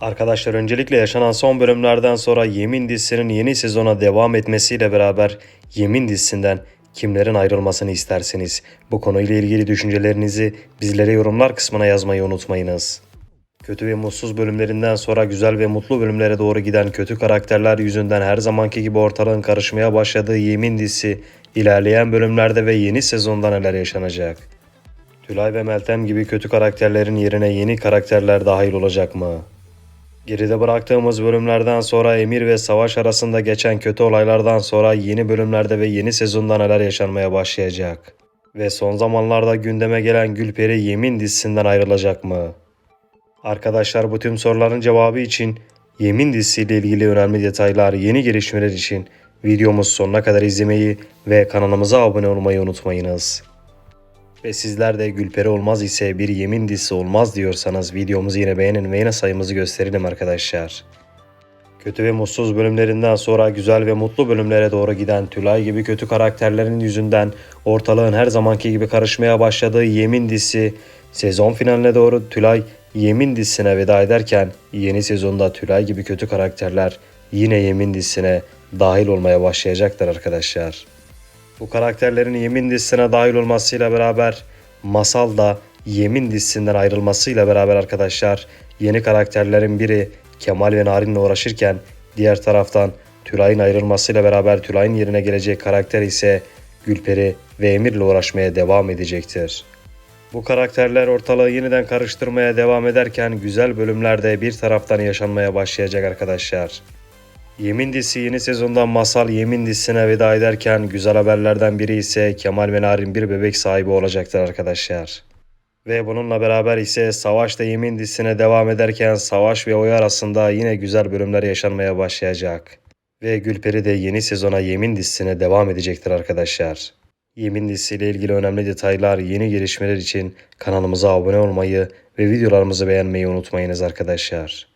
Arkadaşlar öncelikle yaşanan son bölümlerden sonra Yemin dizisinin yeni sezona devam etmesiyle beraber Yemin dizisinden kimlerin ayrılmasını isterseniz bu konuyla ilgili düşüncelerinizi bizlere yorumlar kısmına yazmayı unutmayınız. Kötü ve mutsuz bölümlerinden sonra güzel ve mutlu bölümlere doğru giden kötü karakterler yüzünden her zamanki gibi ortalığın karışmaya başladığı Yemin dizisi ilerleyen bölümlerde ve yeni sezonda neler yaşanacak? Tülay ve Meltem gibi kötü karakterlerin yerine yeni karakterler dahil olacak mı? Geride bıraktığımız bölümlerden sonra Emir ve Savaş arasında geçen kötü olaylardan sonra yeni bölümlerde ve yeni sezonda neler yaşanmaya başlayacak? Ve son zamanlarda gündeme gelen Gülperi Yemin dizisinden ayrılacak mı? Arkadaşlar bu tüm soruların cevabı için Yemin dizisiyle ilgili önemli detaylar, yeni gelişmeler için videomuz sonuna kadar izlemeyi ve kanalımıza abone olmayı unutmayınız. Ve sizler de Gülperi olmaz ise bir yemin dizisi olmaz diyorsanız videomuzu yine beğenin ve yine sayımızı gösterelim arkadaşlar. Kötü ve mutsuz bölümlerinden sonra güzel ve mutlu bölümlere doğru giden Tülay gibi kötü karakterlerin yüzünden ortalığın her zamanki gibi karışmaya başladığı Yemin dizisi sezon finaline doğru Tülay Yemin dizisine veda ederken yeni sezonda Tülay gibi kötü karakterler yine Yemin dizisine dahil olmaya başlayacaktır arkadaşlar. Bu karakterlerin Yemin dizisine dahil olmasıyla beraber Masal da Yemin dizisinden ayrılmasıyla beraber arkadaşlar yeni karakterlerin biri Kemal ve Narin'le uğraşırken diğer taraftan Tülay'ın ayrılmasıyla beraber Tülay'ın yerine gelecek karakter ise Gülperi ve Emir'le uğraşmaya devam edecektir. Bu karakterler ortalığı yeniden karıştırmaya devam ederken güzel bölümlerde bir taraftan yaşanmaya başlayacak arkadaşlar. Yemin dizisi yeni sezonda Masal Yemin dizisine veda ederken güzel haberlerden biri ise Kemal ve Narin bir bebek sahibi olacaktır arkadaşlar. Ve bununla beraber ise Savaş da Yemin dizisine devam ederken Savaş ve Oya arasında yine güzel bölümler yaşanmaya başlayacak. Ve Gülperi de yeni sezona Yemin dizisine devam edecektir arkadaşlar. Yemin dizisiyle ilgili önemli detaylar, yeni gelişmeler için kanalımıza abone olmayı ve videolarımızı beğenmeyi unutmayınız arkadaşlar.